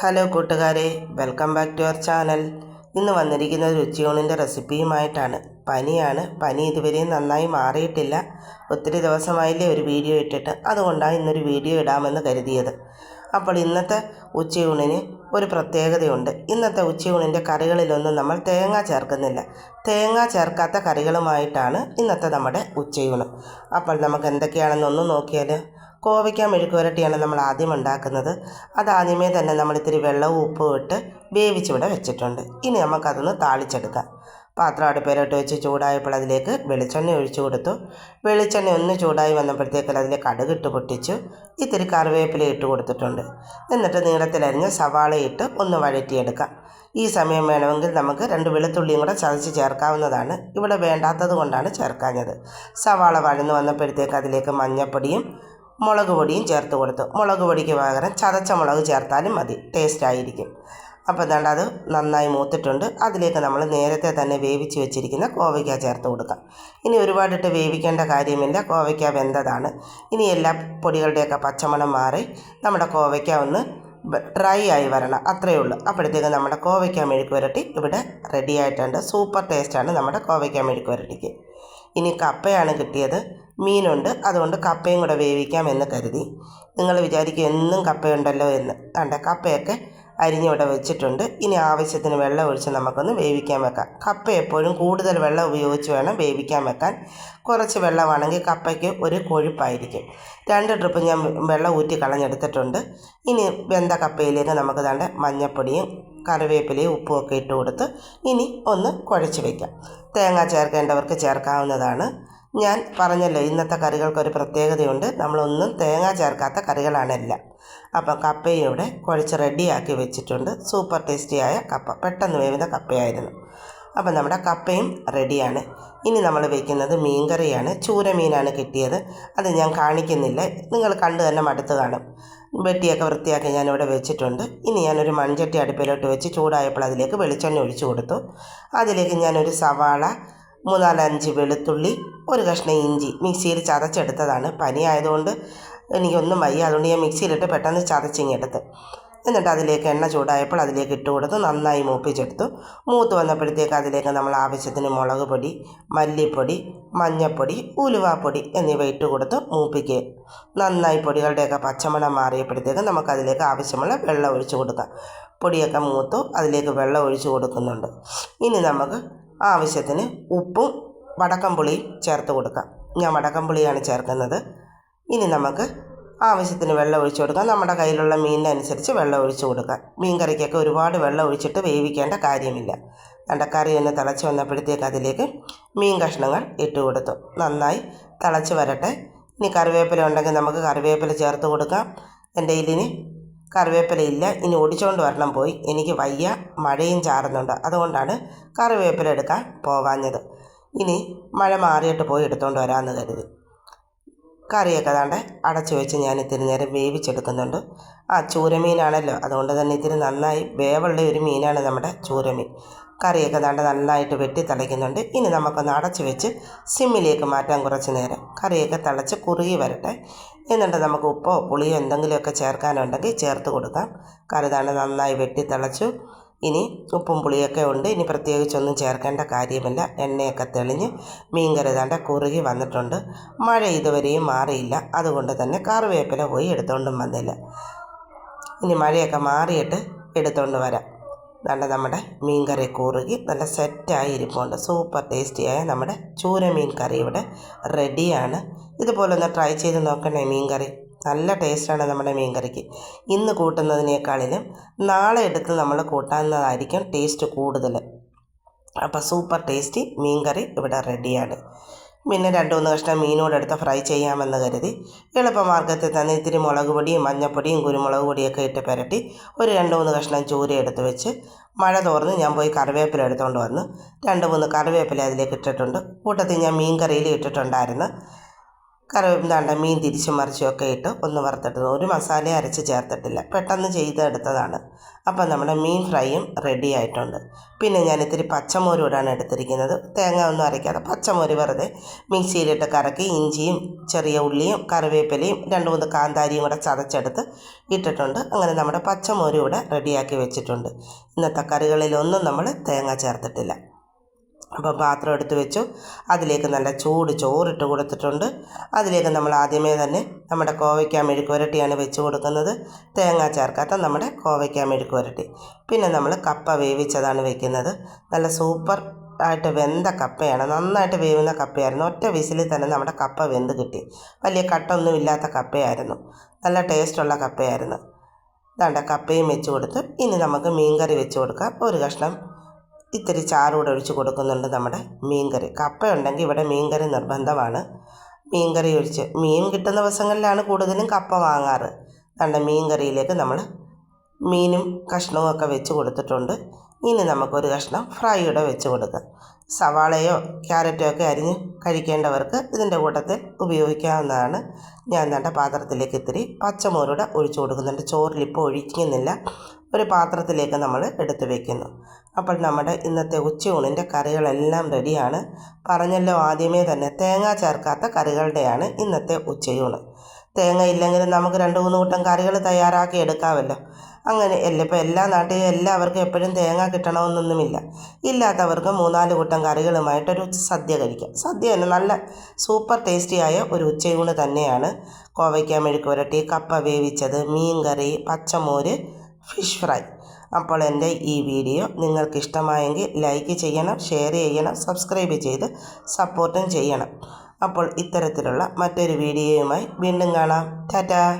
Hello കൂട്ടുകാരെ welcome back to our channel. ഇന്ന് വന്നിരിക്കുന്ന രുചിയോണിന്റെ റെസിപ്പിയുമായിട്ടാണ്. പനിയാണ്. പനി ഇതുവരെയും നന്നായി മാറിയിട്ടില്ല. ഒത്തിരി ദിവസമായില്ലേ ഒരു വീഡിയോ ഇട്ടിട്ട്. അതുകൊണ്ടാണ് ഇന്നൊരു വീഡിയോ ഇടാമെന്ന് കരുതിയത്. അപ്പോൾ ഇന്നത്തെ ഉച്ചയൂണിന് ഒരു പ്രത്യേകതയുണ്ട്. ഇന്നത്തെ ഉച്ചയൂണിന്റെ കറികളിലൊന്നും നമ്മൾ തേങ്ങ ചേർക്കുന്നില്ല. തേങ്ങ ചേർക്കാത്ത കറികളുമായിട്ടാണ് ഇന്നത്തെ നമ്മുടെ ഉച്ചയൂണ്. അപ്പോൾ നമുക്ക് എന്തൊക്കെയാണെന്നൊന്ന് നോക്കിയാൽ കോവയ്ക്ക മെഴുക്ക് പുരട്ടിയാണ് നമ്മൾ ആദ്യം ഉണ്ടാക്കുന്നത്. അതാദ്യമേ തന്നെ നമ്മൾ ഇത്തിരി വെള്ളവും ഉപ്പും ഇട്ട് വേവിച്ചിവിടെ വെച്ചിട്ടുണ്ട്. ഇനി നമുക്കതൊന്ന് താളിച്ചെടുക്കാം. പാത്രം അടുപ്പേലോട്ട് വെച്ച് ചൂടായപ്പോൾ അതിലേക്ക് വെളിച്ചെണ്ണ ഒഴിച്ചു കൊടുത്തു. വെളിച്ചെണ്ണ ഒന്ന് ചൂടായി വന്നപ്പോഴത്തേക്ക് കടുക് കടുകിട്ട് പൊട്ടിച്ചു. ഇത്തിരി കറിവേപ്പില ഇട്ട് കൊടുത്തിട്ടുണ്ട്. എന്നിട്ട് നീളത്തിലരിഞ്ഞ് സവാള ഇട്ട് ഒന്ന് വഴറ്റിയെടുക്കാം. ഈ സമയം വേണമെങ്കിൽ നമുക്ക് രണ്ട് വെളുത്തുള്ളിയും കൂടെ ചതച്ച് ചേർക്കാവുന്നതാണ്. ഇവിടെ വേണ്ടാത്തത് കൊണ്ടാണ് ചേർക്കാഞ്ഞത്. സവാള വഴന്ന് വന്നപ്പോഴത്തേക്ക് അതിലേക്ക് മഞ്ഞൾപ്പൊടിയും മുളക് പൊടിയും ചേർത്ത് കൊടുത്തു. മുളക് പൊടിക്ക് പകരം ചതച്ച മുളക് ചേർത്താലും മതി. ടേസ്റ്റ് ആയിരിക്കും. അപ്പോൾ എന്താണ്ട് അത് നന്നായി മൂത്തിട്ടുണ്ട്. അതിലേക്ക് നമ്മൾ നേരത്തെ തന്നെ വേവിച്ച് വെച്ചിരിക്കുന്ന കോവയ്ക്ക ചേർത്ത് കൊടുക്കാം. ഇനി ഒരുപാടിട്ട് വേവിക്കേണ്ട കാര്യമില്ല. കോവയ്ക്ക വെന്തതാണ്. ഇനി എല്ലാ പൊടികളുടെയൊക്കെ പച്ചമണം മാറി നമ്മുടെ കോവയ്ക്ക ഒന്ന് ഡ്രൈ ആയി വരണം. അത്രയേ ഉള്ളൂ. അപ്പോഴത്തേക്ക് നമ്മുടെ കോവയ്ക്ക മെഴുക്ക് പുരട്ടി ഇവിടെ റെഡി ആയിട്ടുണ്ട്. സൂപ്പർ ടേസ്റ്റാണ് നമ്മുടെ കോവയ്ക്ക മെഴുക്ക് പുരട്ടിക്ക് ഇനി കപ്പയാണ് കിട്ടിയത്. മീനുണ്ട്. അതുകൊണ്ട് കപ്പയും കൂടെ വേവിക്കാം എന്ന് കരുതി. നിങ്ങൾ വിചാരിക്കും എന്നും കപ്പയുണ്ടല്ലോ എന്ന്. കണ്ട കപ്പയൊക്കെ അരിഞ്ഞിവിടെ വെച്ചിട്ടുണ്ട്. ഇനി ആവശ്യത്തിന് വെള്ളം ഒഴിച്ച് നമുക്കൊന്ന് വേവിക്കാൻ വെക്കാം. കപ്പ എപ്പോഴും കൂടുതൽ വെള്ളം ഉപയോഗിച്ച് വേണം വേവിക്കാൻ വെക്കാൻ. കുറച്ച് വെള്ളമാണെങ്കിൽ കപ്പയ്ക്ക് ഒരു കൊഴുപ്പായിരിക്കും. രണ്ട് ട്രിപ്പ് ഞാൻ വെള്ളം ഊറ്റി കളഞ്ഞെടുത്തിട്ടുണ്ട്. ഇനി വെന്ത കപ്പയിലേക്ക് നമുക്ക് തണ്ട മഞ്ഞപ്പൊടിയും കറിവേപ്പിലയും ഉപ്പും ഒക്കെ ഇട്ട് കൊടുത്ത് ഇനി ഒന്ന് കുഴച്ച് വയ്ക്കാം തേങ്ങ ചേർക്കേണ്ടവർക്ക് ചേർക്കാവുന്നതാണ്. ഞാൻ പറഞ്ഞല്ലോ ഇന്നത്തെ കറികൾക്കൊരു പ്രത്യേകതയുണ്ട്. നമ്മളൊന്നും തേങ്ങ ചേർക്കാത്ത കറികളാണെല്ലാം അപ്പം കപ്പയും ഇവിടെ കുഴച്ച് റെഡിയാക്കി വെച്ചിട്ടുണ്ട്. സൂപ്പർ ടേസ്റ്റിയായ കപ്പ പെട്ടെന്ന് വേവുന്ന കപ്പയായിരുന്നു. അപ്പം നമ്മുടെ കപ്പയും റെഡിയാണ്. ഇനി നമ്മൾ വെക്കുന്നത് മീൻകറിയാണ്. ചൂര മീനാണ് കിട്ടിയത്. അത് ഞാൻ കാണിക്കുന്നില്ല. നിങ്ങൾ കണ്ടു തന്നെ മടുത്ത് കാണും. വെട്ടിയൊക്കെ വൃത്തിയാക്കി ഞാനിവിടെ വെച്ചിട്ടുണ്ട്. ഇനി ഞാനൊരു മൺചട്ടി അടുപ്പിലോട്ട് വെച്ച് ചൂടായപ്പോൾ അതിലേക്ക് വെളിച്ചെണ്ണ ഒഴിച്ചു കൊടുത്തു. അതിലേക്ക് ഞാനൊരു സവാള മൂന്നാലഞ്ച് വെളുത്തുള്ളി ഒരു കഷ്ണം ഇഞ്ചി മിക്സിയിൽ ചതച്ചെടുത്തതാണ്. പനി ആയതുകൊണ്ട് എനിക്കൊന്നും വയ്യ. അതുകൊണ്ട് ഞാൻ മിക്സിയിലിട്ട് പെട്ടെന്ന് ചതച്ചിങ്ങെടുത്ത്. എന്നിട്ട് അതിലേക്ക് എണ്ണ ചൂടായപ്പോൾ അതിലേക്ക് ഇട്ട് കൊടുത്ത്. നന്നായി മൂപ്പിച്ചെടുത്തു. മൂത്ത് വന്നപ്പോഴത്തേക്ക് അതിലേക്ക് നമ്മൾ ആവശ്യത്തിന് മുളക് പൊടി മല്ലിപ്പൊടി മഞ്ഞൾപ്പൊടി ഉലുവാപ്പൊടി എന്നിവ ഇട്ട് കൊടുത്ത് മൂപ്പിക്കുക നന്നായി പൊടികളുടെയൊക്കെ പച്ചമണം മാറിയപ്പോഴത്തേക്ക് നമുക്കതിലേക്ക് ആവശ്യമുള്ള വെള്ളം ഒഴിച്ചു കൊടുക്കാം. പൊടിയൊക്കെ മൂത്തു. അതിലേക്ക് വെള്ളം ഒഴിച്ചു കൊടുക്കുന്നുണ്ട്. ഇനി നമുക്ക് ആവശ്യത്തിന് ഉപ്പും വടക്കം പുളിയും ചേർത്ത് കൊടുക്കാം. ഞാൻ വടക്കം പുളിയാണ് ചേർക്കുന്നത്. ഇനി നമുക്ക് ആവശ്യത്തിന് വെള്ളം ഒഴിച്ചു കൊടുക്കാം. നമ്മുടെ കയ്യിലുള്ള മീനിനനുസരിച്ച് വെള്ളം ഒഴിച്ചു കൊടുക്കാം. മീൻ കറിക്കൊക്കെ ഒരുപാട് വെള്ളം ഒഴിച്ചിട്ട് വേവിക്കേണ്ട കാര്യമില്ല. കണ്ട കറി ഒന്ന് തിളച്ച് വന്നപ്പോഴത്തേക്ക് അതിലേക്ക് മീൻ കഷ്ണങ്ങൾ ഇട്ട് കൊടുത്തു. നന്നായി തിളച്ച് വരട്ടെ. ഇനി കറിവേപ്പില ഉണ്ടെങ്കിൽ നമുക്ക് കറിവേപ്പില ചേർത്ത് കൊടുക്കാം. എന്റെ ഇതിന് കറിവേപ്പില ഇല്ല ഇനി ഒടിച്ചുകൊണ്ട് വരണം പോയി. എനിക്ക് വയ്യ മഴയും ചാറുന്നുണ്ട്. അതുകൊണ്ടാണ് കറിവേപ്പില എടുക്കാൻ പോവാഞ്ഞത്. ഇനി മഴ മാറിയിട്ട് പോയി എടുത്തുകൊണ്ട് വരാമെന്ന് കരുതി. കറിയൊക്കെ അതാണ്ട് അടച്ചു വെച്ച് ഞാൻ ഇത്തിരി നേരം വേവിച്ചെടുക്കുന്നുണ്ട്. ആ ചൂരമീനാണല്ലോ അതുകൊണ്ട് തന്നെ ഇത്തിരി നന്നായി വേവുള്ള ഒരു മീനാണ് നമ്മുടെ ചൂരമീൻ. കറിയൊക്കെ താണ്ട് നന്നായിട്ട് വെട്ടി തിളയ്ക്കുന്നുണ്ട്. ഇനി നമുക്കൊന്ന് അടച്ചു വെച്ച് സിമ്മിലേക്ക് മാറ്റാൻ കുറച്ച് നേരം. കറിയൊക്കെ തിളച്ച് കുറുകി വരട്ടെ. എന്നിട്ട് നമുക്ക് ഉപ്പോ പുളിയോ എന്തെങ്കിലുമൊക്കെ ചേർക്കാനുണ്ടെങ്കിൽ ചേർത്ത് കൊടുക്കാം. കറി നന്നായി വെട്ടി തിളച്ചു. ഇനി ഉപ്പും പുളിയൊക്കെ ഉണ്ട്. ഇനി പ്രത്യേകിച്ചൊന്നും ചേർക്കേണ്ട കാര്യമില്ല. എണ്ണയൊക്കെ തെളിഞ്ഞ് മീൻ കരുതാണ്ട കുറുകി വന്നിട്ടുണ്ട്. മഴ ഇതുവരെയും മാറിയില്ല. അതുകൊണ്ട് തന്നെ കറിവേപ്പില പോയി എടുത്തുകൊണ്ടും വന്നില്ല. ഇനി മഴയൊക്കെ മാറിയിട്ട് എടുത്തുകൊണ്ട് വരാം. നല്ല നമ്മുടെ മീൻ കറി കുറുകി നല്ല സെറ്റായി ഇരിപ്പുണ്ട്. സൂപ്പർ ടേസ്റ്റിയായ നമ്മുടെ ചൂരമീൻ കറി ഇവിടെ റെഡിയാണ്. ഇതുപോലെ ഒന്ന് ട്രൈ ചെയ്ത് നോക്കണേ മീൻ കറി. നല്ല ടേസ്റ്റാണ് നമ്മുടെ മീൻ കറിക്ക് ഇന്ന് കൂട്ടുന്നതിനേക്കാളിലും നാളെ എടുത്ത് നമ്മൾ കൂട്ടാവുന്നതായിരിക്കും ടേസ്റ്റ് കൂടുതൽ. അപ്പോൾ സൂപ്പർ ടേസ്റ്റി മീൻ കറി ഇവിടെ റെഡിയാണ്. പിന്നെ രണ്ട് മൂന്ന് കഷ്ണം മീനോട് എടുത്ത് ഫ്രൈ ചെയ്യാമെന്ന് കരുതി എളുപ്പമാർഗത്തിൽ തന്നെ ഇത്തിരി മുളക് പൊടിയും മഞ്ഞപ്പൊടിയും കുരുമുളക് പൊടിയൊക്കെ ഇട്ട് പുരട്ടി ഒരു രണ്ട് മൂന്ന് കഷ്ണം ചൂര എടുത്ത് വെച്ച് മഴ തോർന്ന് ഞാൻ പോയി കറിവേപ്പില എടുത്തുകൊണ്ട് വന്ന്. രണ്ട് മൂന്ന് കറിവേപ്പില അതിലേക്ക് ഇട്ടിട്ടുണ്ട്. കൂട്ടത്തിൽ ഞാൻ മീൻ കറിയിൽ ഇട്ടിട്ടുണ്ടായിരുന്നു. കറി എന്താണ്ട് മീൻ തിരിച്ചും മറിച്ചും ഒക്കെ ഇട്ട് ഒന്ന് വറുത്തിട്ടത്. ഒരു മസാല അരച്ച് ചേർത്തിട്ടില്ല. പെട്ടെന്ന് ചെയ്തെടുത്തതാണ്. അപ്പം നമ്മുടെ മീൻ ഫ്രൈയും റെഡി ആയിട്ടുണ്ട്. പിന്നെ ഞാൻ ഇത്തിരി പച്ചമോര് ഇടാണ് എടുത്തിരിക്കുന്നത്. തേങ്ങ ഒന്നും അരയ്ക്കാതെ പച്ചമോര് വെറുതെ മിക്സിയിലിട്ട് കറക്കി ഇഞ്ചിയും ചെറിയ ഉള്ളിയും കറിവേപ്പിലയും രണ്ട് മൂന്ന് കാന്താരിയും കൂടെ ചതച്ചെടുത്ത് ഇട്ടിട്ടുണ്ട്. അങ്ങനെ നമ്മുടെ പച്ചമോര് ഇവിടെ റെഡിയാക്കി വെച്ചിട്ടുണ്ട്. ഇന്നത്തെ കറികളിലൊന്നും നമ്മൾ തേങ്ങ ചേർത്തിട്ടില്ല. അപ്പോൾ പാത്രം എടുത്ത് വെച്ചു. അതിലേക്ക് നല്ല ചൂട് ചോറിട്ട് കൊടുത്തിട്ടുണ്ട്. അതിലേക്ക് നമ്മൾ ആദ്യമേ തന്നെ നമ്മുടെ കോവയ്ക്ക മെഴുക്ക് പുരട്ടിയാണ് വെച്ച് കൊടുക്കുന്നത്. തേങ്ങ ചേർക്കാത്ത നമ്മുടെ കോവയ്ക്ക മെഴുക്ക് പുരട്ടി പിന്നെ നമ്മൾ കപ്പ വേവിച്ചതാണ് വെക്കുന്നത്. നല്ല സൂപ്പർ ആയിട്ട് വെന്ത കപ്പയാണ്. നന്നായിട്ട് വേവുന്ന കപ്പയായിരുന്നു. ഒറ്റ വിസിലിൽ തന്നെ നമ്മുടെ കപ്പ വെന്ത് കിട്ടി. വലിയ കട്ടൊന്നും ഇല്ലാത്ത കപ്പയായിരുന്നു. നല്ല ടേസ്റ്റുള്ള കപ്പയായിരുന്നു. ദാണ്ട കപ്പയും വെച്ച് കൊടുത്ത് ഇനി നമുക്ക് മീൻകറി വെച്ച് കൊടുക്കാം. ഒരു കഷ്ണം ഇത്തിരി ചാറൂടെ ഒഴിച്ച് കൊടുക്കുന്നുണ്ട് നമ്മുടെ മീൻകറി. കപ്പ ഉണ്ടെങ്കിൽ ഇവിടെ മീൻകറി നിർബന്ധമാണ്. മീൻകറി ഒഴിച്ച് മീൻ കിട്ടുന്ന ദിവസങ്ങളിലാണ് കൂടുതലും കപ്പ വാങ്ങാറ്. കണ്ട മീൻകറിയിലേക്ക് നമ്മൾ മീനും കഷ്ണവും ഒക്കെ വെച്ച് കൊടുത്തിട്ടുണ്ട്. ഇനി നമുക്കൊരു കഷ്ണം ഫ്രൈയുടെ വെച്ച് കൊടുക്കാം. സവാളയോ ക്യാരറ്റോ ഒക്കെ അരിഞ്ഞ് കഴിക്കേണ്ടവർക്ക് ഇതിന്റെ കൂട്ടത്തിൽ ഉപയോഗിക്കാവുന്നതാണ്. ഞാൻ നല്ല പാത്രത്തിലേക്ക് ഇത്തിരി പച്ചമോരൂടെ ഒഴിച്ചു കൊടുക്കുന്നുണ്ട്. ചോറിൽ ഇപ്പോൾ ഒഴിക്കുന്നില്ല. ഒരു പാത്രത്തിലേക്ക് നമ്മൾ എടുത്തു വെക്കുന്നു. അപ്പോൾ നമ്മുടെ ഇന്നത്തെ ഉച്ചയൂണിന്റെ കറികളെല്ലാം റെഡിയാണ്. പറഞ്ഞല്ലോ ആദ്യമേ തന്നെ തേങ്ങ ചേർക്കാത്ത കറികളുടെയാണ് ഇന്നത്തെ ഉച്ചയൂണ്. തേങ്ങ ഇല്ലെങ്കിലും നമുക്ക് രണ്ട് മൂന്ന് കൂട്ടം കറികൾ തയ്യാറാക്കി എടുക്കാമല്ലോ. അങ്ങനെ അല്ല ഇപ്പോൾ എല്ലാ നാട്ടിലും എല്ലാവർക്കും എപ്പോഴും തേങ്ങ കിട്ടണമെന്നൊന്നുമില്ല. ഇല്ലാത്തവർക്ക് മൂന്നാൽ കൂട്ടം കറികളുമായിട്ടൊരു സദ്യ കഴിക്കാം. സദ്യ തന്നെ നല്ല സൂപ്പർ ടേസ്റ്റിയായ ഒരു ഉച്ചയൂണ് തന്നെയാണ്. കോവയ്ക്ക മെഴുക്കുരട്ടി കപ്പ വേവിച്ചത് മീൻ കറി പച്ചമോര് ഫിഷ് ഫ്രൈ. അപ്പോൾ എന്റെ ഈ വീഡിയോ നിങ്ങൾക്ക് ഇഷ്ടമായെങ്കിൽ ലൈക്ക് ചെയ്യണം ഷെയർ ചെയ്യണം സബ്സ്ക്രൈബ് ചെയ്ത് സപ്പോർട്ടും ചെയ്യണം. അപ്പോൾ ഇത്തരത്തിലുള്ള മറ്റൊരു വീഡിയോയുമായി വീണ്ടും കാണാം. ടാറ്റാ!